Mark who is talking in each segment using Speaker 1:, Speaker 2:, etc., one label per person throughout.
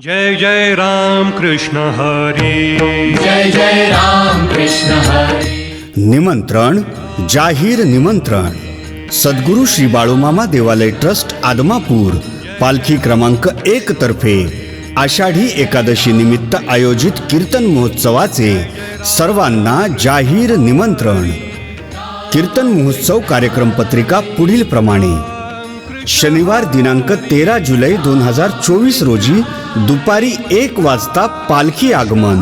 Speaker 1: जय जय राम कृष्ण हरी।
Speaker 2: जय जय राम कृष्ण हरी।
Speaker 3: निमंत्रण जाहीर निमंत्रण। सद्गुरू श्री बाळूमामा देवालय ट्रस्ट आदमापूर पालखी क्रमांक एक तर्फे आषाढी एकादशी निमित्त आयोजित कीर्तन महोत्सवाचे सर्वांना जाहीर निमंत्रण। कीर्तन महोत्सव कार्यक्रम पत्रिका पुढील प्रमाणे शनिवार दिनांक तेरा जुलै दोन हजार चोवीस रोजी दुपारी एक वाजता पालखी आगमन.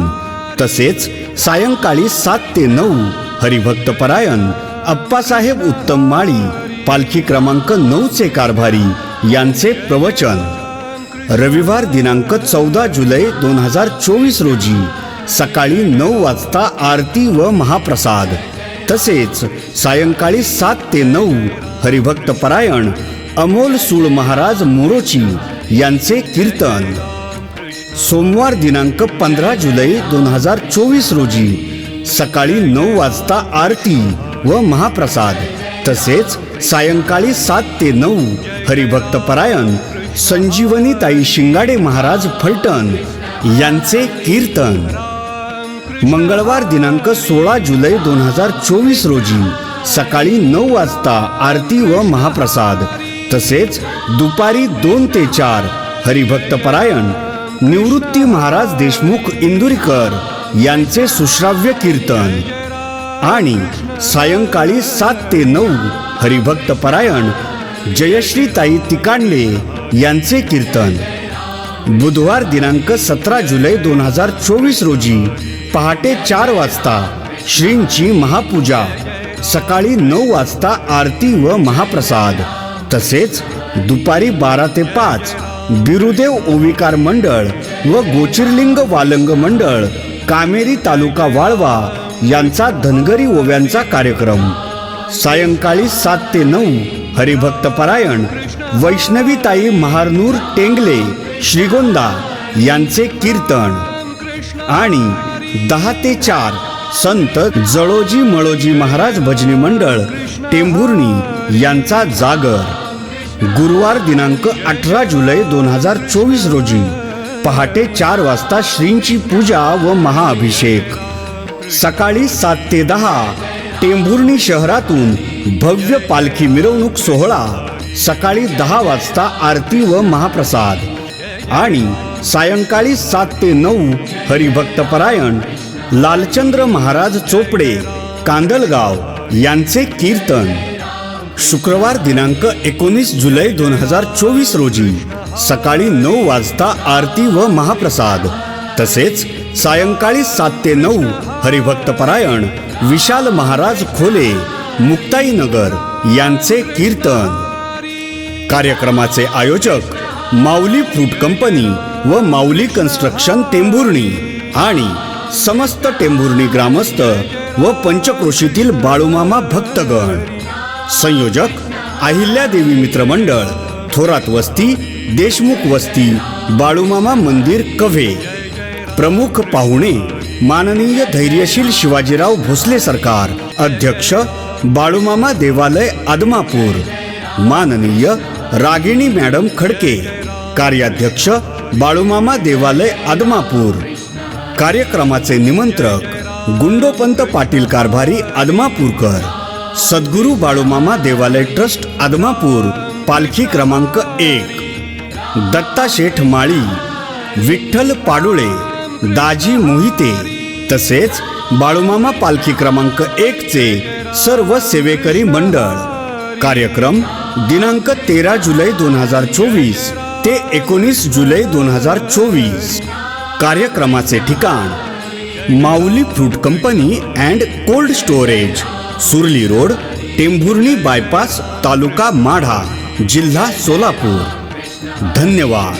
Speaker 3: तसेच सायंकाळी सात ते नऊ हरिभक्त परायण अप्पासाहेब उत्तम माळी पालखी क्रमांक नऊचे कारभारी यांचे प्रवचन. रविवार दिनांक चौदा जुलै दोन हजार चोवीस रोजी सकाळी नऊ वाजता आरती व महाप्रसाद. तसेच सायंकाळी सात ते नऊ हरिभक्त परायण अमोल सूळ महाराज मोरोची यांचे कीर्तन. सोमवार दिनांक पंधरा जुलै दोन हजार चोवीस रोजी सकाळी नऊ वाजता आरती व महाप्रसाद. तसेच सायंकाळी सात ते नऊ हरिभक्त परायण संजीवनी ताई शिंगाडे महाराज फलटण यांचे कीर्तन. मंगळवार दिनांक सोळा जुलै दोन हजार चोवीस रोजी सकाळी नऊ वाजता आरती व महाप्रसाद. तसेच दुपारी दोन ते चार हरिभक्त परायण निवृत्ती महाराज देशमुख इंदुरीकर यांचे सुश्राव्य कीर्तन आणि सायंकाळी सात ते नऊ हरिभक्त परायण जयश्री ताई तिकांडले यांचे कीर्तन. बुधवार दिनांक सतरा जुलै दोन हजार चोवीस रोजी पहाटे चार वाजता श्रींची महापूजा सकाळी नऊ वाजता आरती व महाप्रसाद. तसेच दुपारी बारा ते पाच बिरुदेव ओविकार मंडळ व गोचिरलिंग वालंग मंडळ कामेरी तालुका वाळवा यांचा धनगरी ओव्यांचा कार्यक्रम. सायंकाळी सात ते नऊ हरिभक्त परायण वैष्णवीताई महारनूर टेंगले श्रीगोंदा यांचे कीर्तन. आणि दहा ते चार संत जळोजी मळोजी महाराज भजनी मंडळ टेंभुर्णी यांचा जागर. गुरुवार दिनांक अठरा जुलै दोन हजार चोवीस रोजी पहाटे चार वाजता श्रींची पूजा व महाअभिषेक. सकाळी सात ते दहा टेंभुर्णी शहरातून भव्य पालखी मिरवणूक सोहळा सकाळी दहा वाजता आरती व महाप्रसाद. आणि सायंकाळी सात ते नऊ हरिभक्त परायण लालचंद्र महाराज चोपडे कांदलगाव यांचे कीर्तन. शुक्रवार दिनांक एकोणीस जुलै दोन हजार चोवीस रोजी सकाळी नऊ वाजता आरती व महाप्रसाद. तसेच सायंकाळी सात ते नऊ हरिभक्त परायण विशाल महाराज खोले मुक्ताईनगर यांचे कीर्तन. कार्यक्रमाचे आयोजक माऊली फ्रूट कंपनी व माऊली कन्स्ट्रक्शन टेंभुर्णी आणि समस्त टेंभुर्णी ग्रामस्थ व पंचक्रोशीतील बाळूमामा भक्तगण. संयोजक अहिल्यादेवी मित्रमंडळ थोरात वस्ती देशमुख वस्ती बाळूमामा मंदिर कव्हे. प्रमुख पाहुणे माननीय धैर्यशील शिवाजीराव भोसले सरकार अध्यक्ष बाळूमामा देवालय आदमापूर. माननीय रागिणी मॅडम खडके कार्याध्यक्ष बाळूमामा देवालय आदमापूर. कार्यक्रमाचे निमंत्रक गुंडोपंत पाटील कारभारी आदमापूरकर. सद्गुरू बाळूमामा देवालय ट्रस्ट आदमापूर पालखी क्रमांक एक. दत्ता शेठ माळी विठ्ठल पाडुळे दाजी मोहिते तसेच बाळूमामा पालखी क्रमांक एकचे सर्व सेवेकरी मंडळ. कार्यक्रम दिनांक तेरा जुलै दोन हजार चोवीस ते एकोणीस जुलै दोन हजार चोवीस. कार्यक्रमाचे ठिकाण Mauli fruit company and cold storage Surli road Tembhurni bypass taluka Madha जिल्हा सोलापूर. धन्यवाद.